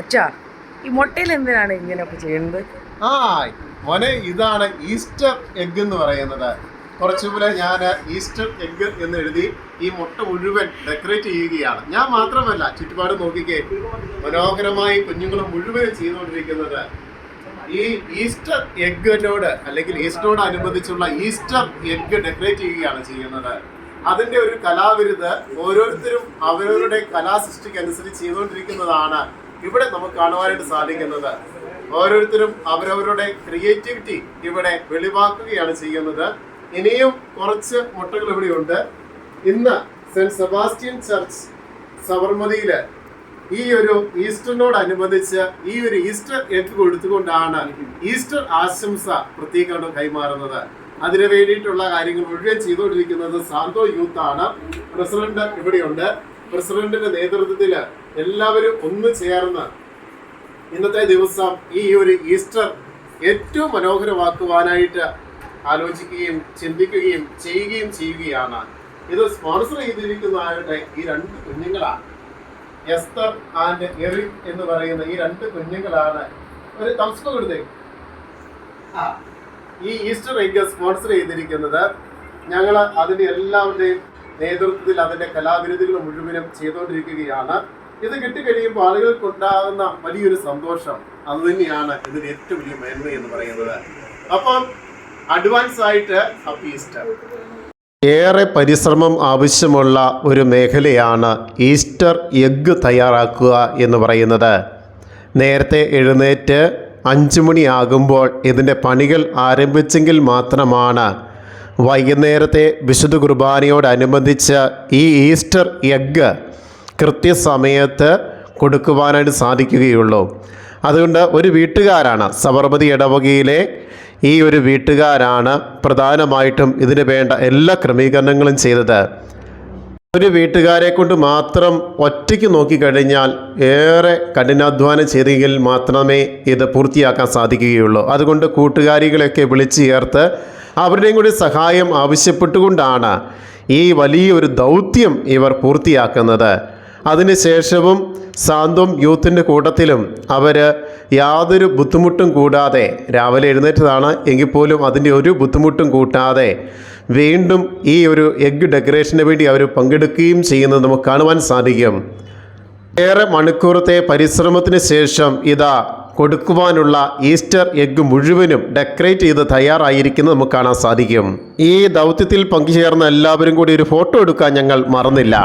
അച്ഛാ ഈ മുട്ടയിൽ എന്തിനാണ് ഇങ്ങനെയൊക്കെ ചെയ്യുന്നത്? ആ മോനെ ഇതാണ് ഈസ്റ്റർ എഗ് എന്ന് പറയുന്നത്. കുറച്ചു മുമ്പ് ഞാൻ ഈസ്റ്റർ എഗ് എന്ന് എഴുതി ഈ മുട്ട മുഴുവൻ ഡെക്കറേറ്റ് ചെയ്യുകയാണ്. ഞാൻ മാത്രമല്ല ചുറ്റുപാട് നോക്കിക്കേ മനോഹരമായി കുഞ്ഞുങ്ങൾ മുഴുവൻ ചെയ്തുകൊണ്ടിരിക്കുന്നത്. ഈ ഈസ്റ്റർ എഗ്ഗിനോട് അല്ലെങ്കിൽ ഈസ്റ്ററോട് അനുബന്ധിച്ചുള്ള ഈസ്റ്റർ എഗ് ഡെക്കറേറ്റ് ചെയ്യുകയാണ് ചെയ്യുന്നത്. അതിന്റെ ഒരു കലാവിരുത് ഓരോരുത്തരും അവരവരുടെ കലാസൃഷ്ടിക്ക് അനുസരിച്ച് ചെയ്തുകൊണ്ടിരിക്കുന്നതാണ് ഇവിടെ നമുക്ക് കാണുവാനായിട്ട് സാധിക്കുന്നത്. ഓരോരുത്തരും അവരവരുടെ ക്രിയേറ്റിവിറ്റി ഇവിടെ വെളിവാക്കുകയാണ് ചെയ്യുന്നത്. ഇനിയും കുറച്ച് മുട്ടകൾ ഇവിടെയുണ്ട്. ഇന്ന് സെന്റ് സെബാസ്റ്റ്യൻ ചർച്ച് സബർമതിയിൽ ഈ ഒരു ഈസ്റ്ററിനോടനുബന്ധിച്ച് ഈ ഒരു ഈസ്റ്റർ എഗ് കൊടുത്തുകൊണ്ടാണ് ഈസ്റ്റർ ആശംസ പ്രത്യേകം കൈമാറുന്നത്. അതിനു വേണ്ടിയിട്ടുള്ള കാര്യങ്ങൾ മുഴുവൻ ചെയ്തുകൊണ്ടിരിക്കുന്നത് സാന്തോ ആണ്. പ്രസിഡന്റ് ഇവിടെയുണ്ട്. പ്രസിഡന്റിന്റെ നേതൃത്വത്തിൽ എല്ലാവരും ഒന്ന് ചേർന്ന് ഇന്നത്തെ ദിവസം ഈ ഒരു ഈസ്റ്റർ ഏറ്റവും മനോഹരമാക്കുവാനായിട്ട് ആലോചിക്കുകയും ചിന്തിക്കുകയും ചെയ്യുകയും ചെയ്യുകയാണ്. ഇത് സ്പോൺസർ ചെയ്തിരിക്കുന്നതായിട്ട് ഈ രണ്ട് കുഞ്ഞുങ്ങളാണ്. എസ്തർ ആൻഡ് എറി എന്ന് പറയുന്ന ഈ രണ്ട് കുഞ്ഞുങ്ങളാണ്. ഒരു തംസ്കോ ആ. ഈ ഈസ്റ്റർ എഗ് സ്പോൺസർ ചെയ്തിരിക്കുന്നത് ഞങ്ങൾ അതിന്റെ എല്ലാവരുടെയും നേതൃത്വത്തിൽ അതിന്റെ കലാവിരുദ്ധകൾ മുഴുവനും ചെയ്തുകൊണ്ടിരിക്കുകയാണ്. ഇത് കിട്ടിക്കഴിയുമ്പോൾ ആളുകൾക്ക് ഉണ്ടാകുന്ന വലിയൊരു സന്തോഷം അത് തന്നെയാണ് ഇതിന്റെ ഏറ്റവും വലിയ മേന്മ എന്ന് പറയുന്നത്. അപ്പം അഡ്വാൻസ് ആയിട്ട് ഹാപ്പി ഈസ്റ്റർ ഏറെ പരിശ്രമം ആവശ്യമുള്ള ഒരു മേഖലയാണ് ഈസ്റ്റർ എഗ്ഗ് തയ്യാറാക്കുക എന്ന് പറയുന്നത്. നേരത്തെ എഴുന്നേറ്റ് അഞ്ച് മണിയാകുമ്പോൾ ഇതിന്റെ പണികൾ ആരംഭിച്ചെങ്കിൽ മാത്രമാണ്. വൈകുന്നേരത്തെ വിശുദ്ധ കുർബാനയോടനുബന്ധിച്ച് ഈ ഈസ്റ്റർ എഗ്ഗ് കൃത്യസമയത്ത് കൊടുക്കുവാനായിട്ട് സാധിക്കുകയുള്ളൂ. അതുകൊണ്ട് ഒരു വീട്ടുകാരാണ് സബർമതി ഇടവകയിലെ ഈ ഒരു വീട്ടുകാരാണ് പ്രധാനമായിട്ടും ഇതിന് വേണ്ട എല്ലാ ക്രമീകരണങ്ങളും ചെയ്തത്. ഒരു വീട്ടുകാരെ കൊണ്ട് മാത്രം ഒറ്റയ്ക്ക് നോക്കിക്കഴിഞ്ഞാൽ ഏറെ കഠിനാധ്വാനം ചെയ്തെങ്കിൽ മാത്രമേ ഇത് പൂർത്തിയാക്കാൻ സാധിക്കുകയുള്ളൂ. അതുകൊണ്ട് കൂട്ടുകാരികളെയൊക്കെ വിളിച്ചു ചേർത്ത് അവരുടെയും കൂടി സഹായം ആവശ്യപ്പെട്ടുകൊണ്ടാണ് ഈ വലിയൊരു ദൗത്യം ഇവർ പൂർത്തിയാക്കുന്നത്. അതിനുശേഷവും സാന്ത്വം യൂത്തിന്റെ കൂട്ടത്തിലും അവർ യാതൊരു ബുദ്ധിമുട്ടും കൂടാതെ രാവിലെ എഴുന്നേറ്റതാണ്. എങ്കിൽ പോലും അതിന്റെ ഒരു ബുദ്ധിമുട്ടും കൂട്ടാതെ വീണ്ടും ഈ ഒരു എഗ് ഡെക്കറേഷന് വേണ്ടി അവർ പങ്കെടുക്കുകയും ചെയ്യുന്നത് നമുക്ക് കാണുവാൻ സാധിക്കും. ഏറെ മണിക്കൂറത്തെ പരിശ്രമത്തിന് ശേഷം ഇതാ കൊടുക്കുവാനുള്ള ഈസ്റ്റർ എഗ്ഗ് മുഴുവനും ഡെക്കറേറ്റ് ചെയ്ത് തയ്യാറായിരിക്കുന്നത് നമുക്ക് കാണാൻ സാധിക്കും. ഈ ദൗത്യത്തിൽ പങ്കുചേർന്ന എല്ലാവരും കൂടി ഒരു ഫോട്ടോ എടുക്കാൻ ഞങ്ങൾ മറന്നില്ല.